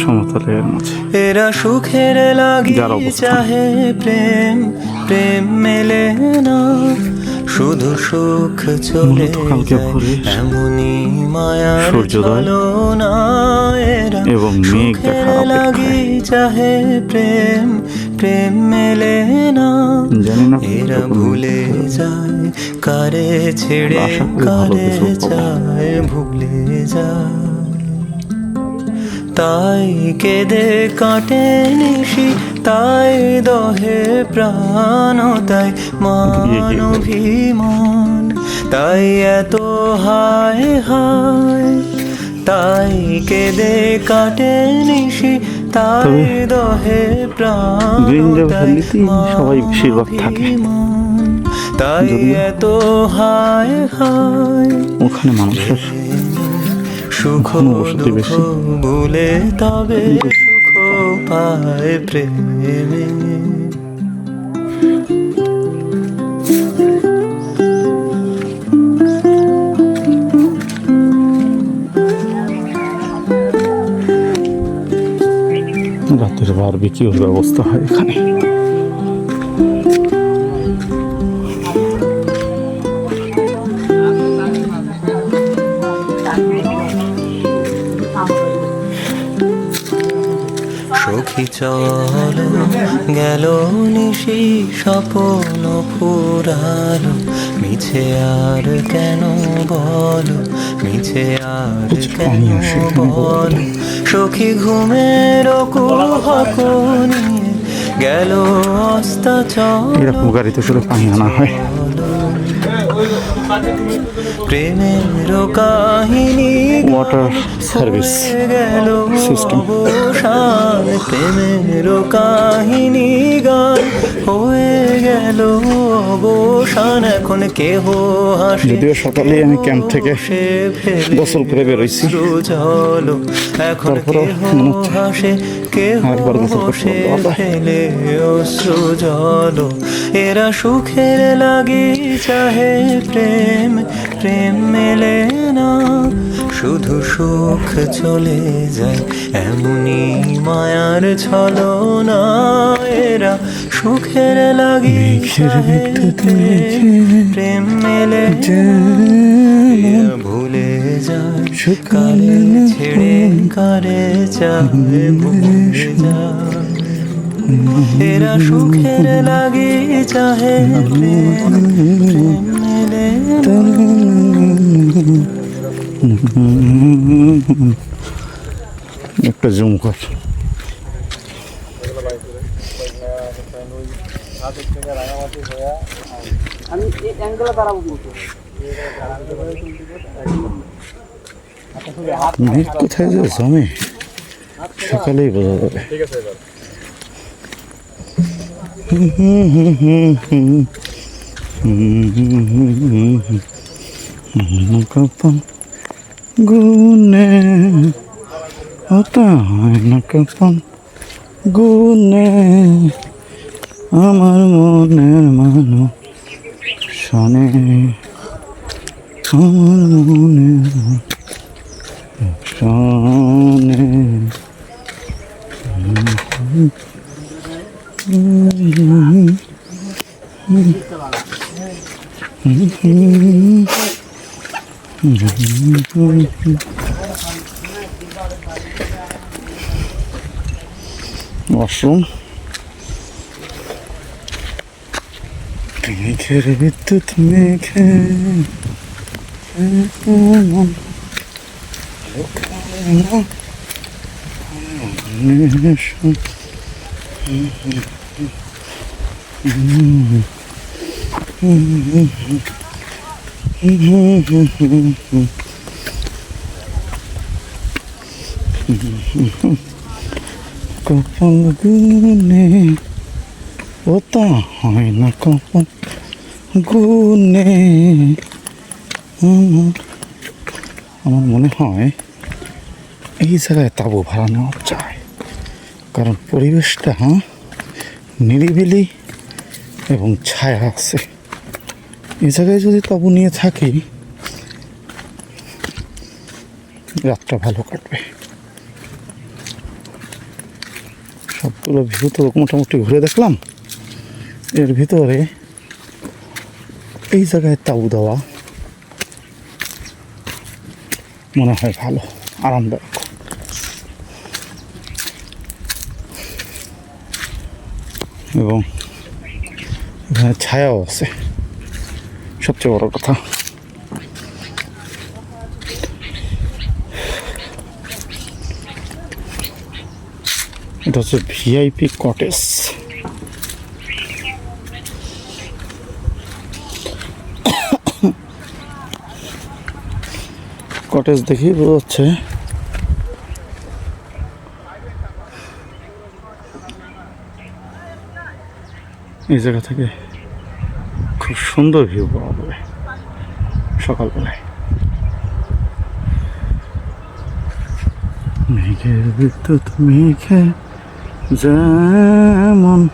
সমতলের মাঝে। এরা সুখের লাগি চাহে প্রেম প্রেম মেলে না শুধু সুখ চলে কালকে ভোরে এমনই মায়ার সূর্যোদয় এবং মেঘ দেখার লাগি চাহে প্রেম প্রেম মেলে না এরা ভুলে যায় কারে ছেড়ে কারে যায় ভুলে যায়। তাই কেঁদে কাটে নিশি তাই দহে প্রাণ তাই মানভিমান তাই এত হায় হায় তাই কেঁদে কাটে নিশি তাই দহে প্রাণ সবাই বেশিরভাগ থাকে। তাই এত হায় হায় ওখানে মানুষের সুখ দুঃখ ভুলে তবে সুখ পায় প্রেমে। রাতের বারবিকিউর ব্যবস্থা হয় এখানে? চল গেল নিশি স্বপন ফুরালো। মিছে আর কেন বল মিছে আর কেন বলো। সখী ঘুমের কুহক নিয়ে গেল অস্তা চল এরকম গাড়িতে করে পানি আনা হয়। প্রেমের কাহিনী ওয়াটার সার্ভিস. অবসান প্রেমের কাহিনী গান হয়ে গেল অবসান এখন কেহ যদিও সকালেই আমি ক্যাম্প থেকে গোসল করে বেরোইছি। তারপরও মনে হচ্ছে আরেকবার গোসল করতে ফেলে অশ্রু জল। এরা সুখের লাগি চাহে প্রেম প্রেম মেলে না শুধু সুখ চলে যায় এমনি মায়ার ছলো না এরা সুখের লাগি প্রেম, মেলে ভুলে যায় কারে ছেড়ে কারে চায় ভুলে যায় এরা সুখের লাগে চাহে। একটা জুম কর। আমি এই কোথায় যে জমে? সকালেই বোঝা যাবে। গুনে হতা হয় না কাপন গুনে আমার মনের মানু শোনে। আমার মনের শোনে। ওয়াশরুম মেঘের বিদ্যুৎ মেঘে মন কপাল গুনে ও তা হয় না কপাল গুনে আমার মনে হয় এই জায়গায় তাবু ভাড়া নেওয়া চাই কারণ পরিবেশটা নিরিবিলি এবং ছায়া আছে। এই জায়গায় যদি তাবু নিয়ে থাকি, রাতটা ভালো কাটবে। সবগুলো ভিউ তো মোটামুটি ঘুরে দেখলাম। এর ভিতরে এই জায়গায় তাবু দেওয়া মনে হয় ভালো, আরামদায়ক। এবং এখানে ছায়াও আছে। সবচেয়ে বড় কথা। এটা হচ্ছে ভিআইপি কটেজ কটেজ দেখেই বোঝা যাচ্ছে। এই জায়গা থেকে খুব সুন্দর ভিউ পাওয়া যাবে সকালবেলায়। মেঘের বিদ্যুৎ মেঘে যেমন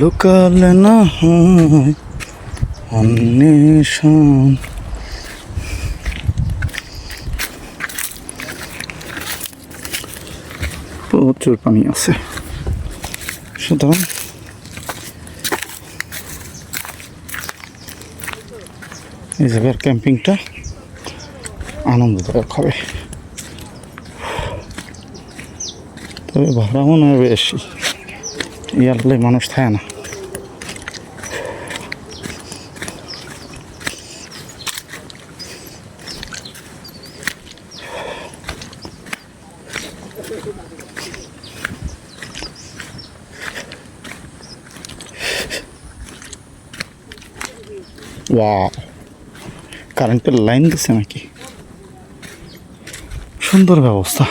লোকালে না হয় অন্বেষণ। প্রচুর পানি আছে। সুতরাং এই জায়গার ক্যাম্পিংটা আনন্দদায়ক হবে। তবে ভাড়া মনে হয় বেশি। ইয়ারলে মানুষ থাকে না। কারেন্টের লাইন দিছে নাকি? সুন্দর ব্যবস্থা।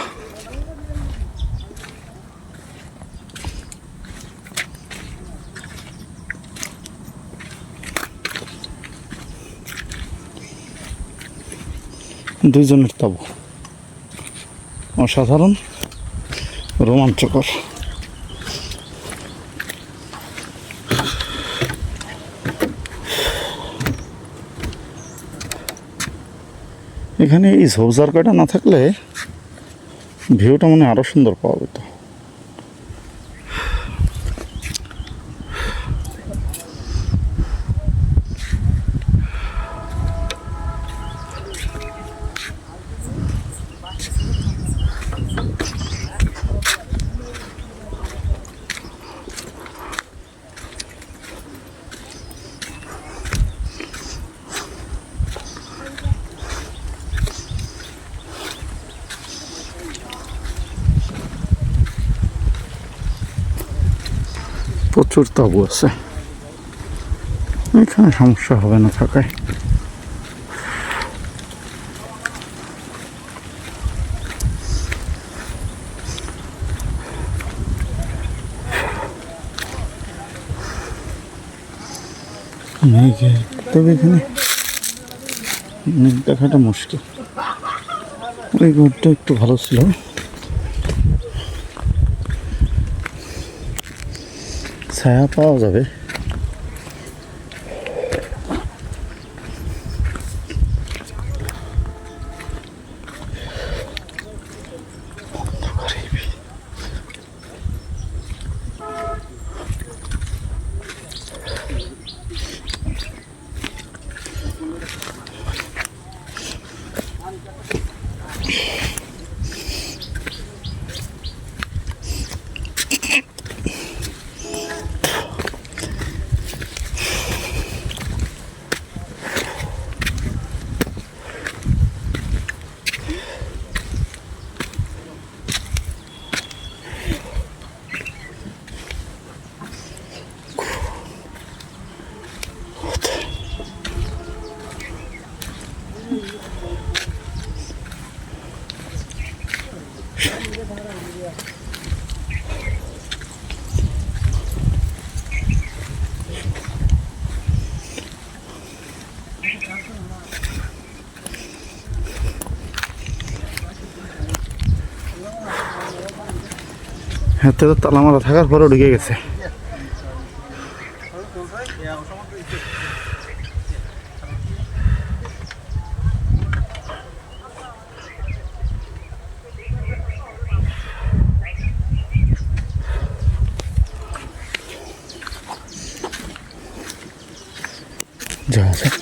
দুইজনের তাবু। অসাধারণ, রোমাঞ্চকর। এখানে এই ঝোপঝাড়কাটা না থাকলে ভিউটা মানে আরও সুন্দর পাওয়া যেত। প্রচুর তাবু আছে। এখানে সমস্যা হবে না থাকায়। তবে এখানে দেখাটা মুশকিল। ওই ঘরটা একটু ভালো ছিল। ছায়া পাওয়া যাবে হাতে তো তালা মারা থাকার পরেও ঢুকে গেছে। যাওয়া যাক।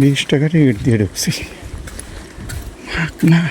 বিশ টাকা টিকিট দিয়ে ঢুকছি। না।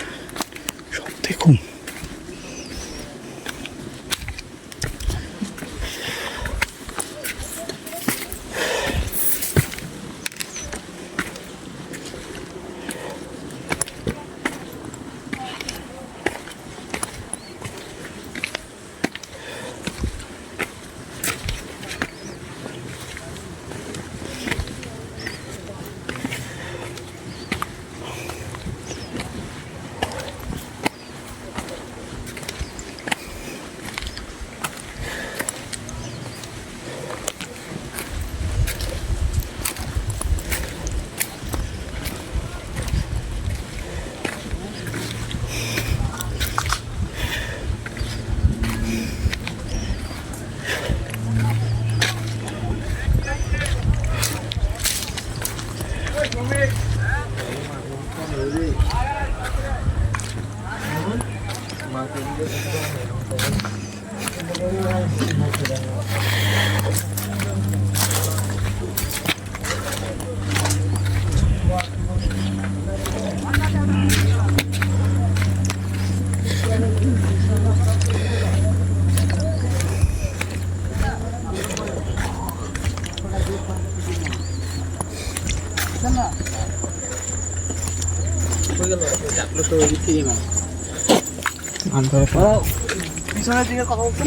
পিছনের দিকে কথা বলছো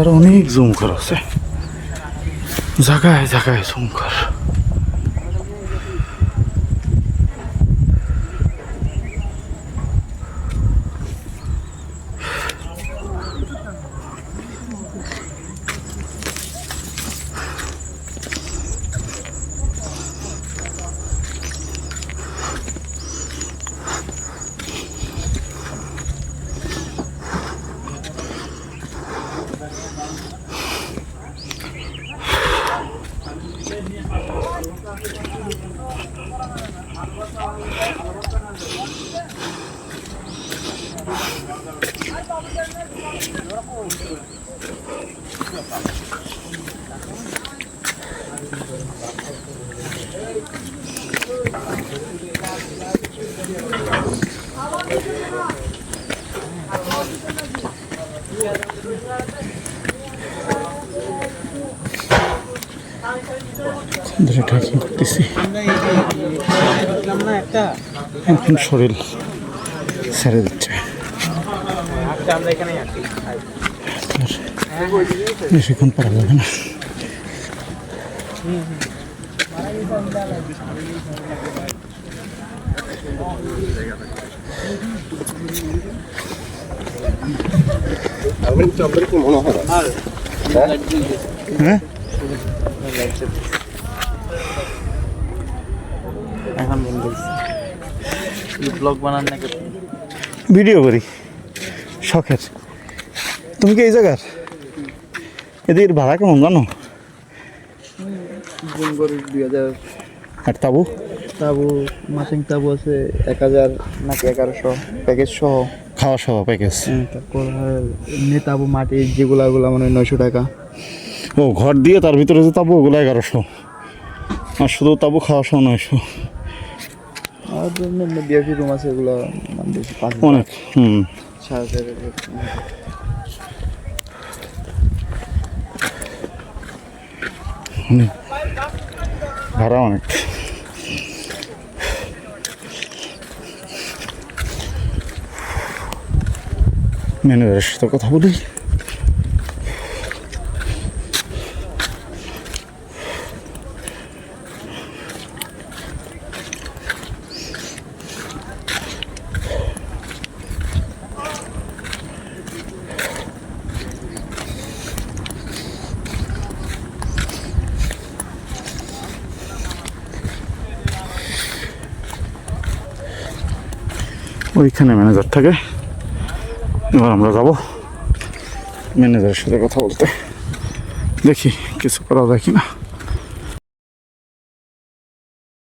আরও অনেক জুমঘর আছে। জায়গায় জায়গায় জুমঘর ধরে ট্রেকিং করতেছি। এখন শরীর ছেড়ে দিচ্ছে। আমরা এখানেই আছি। বেশিক্ষণ পারা যাবে না। হ্যাঁ? এখন ব্লগ বানান না ভিডিও করি। শখের। তুমি কি এই জায়গার? এদের ভাড়া কেমন জানো? দুই হাজার। আর তাবু? তাবু মাসিং তাবু আছে এক হাজার নাকি এগারোশো প্যাকেজ সহ। খাওয়া সহ প্যাকেজ। তারপর আর এমনি তাবু মাটি যেগুলো ওগুলো মানে নয়শো টাকা। ও ঘর দিয়ে তার ভিতরে যে তাবু ওগুলো এগারোশো। আর শুধু তাবু খাওয়া সহ নয়শো। আর বিআরপি রুম আছে এগুলো মানে অনেক হুম। ভাড়া অনেক। ম্যানেজারের সাথে কথা বলি। ওইখানে ম্যানেজার থাকে। এবার আমরা যাব ম্যানেজারের সাথে কথা বলতে। দেখি কিছু করা যায় কি না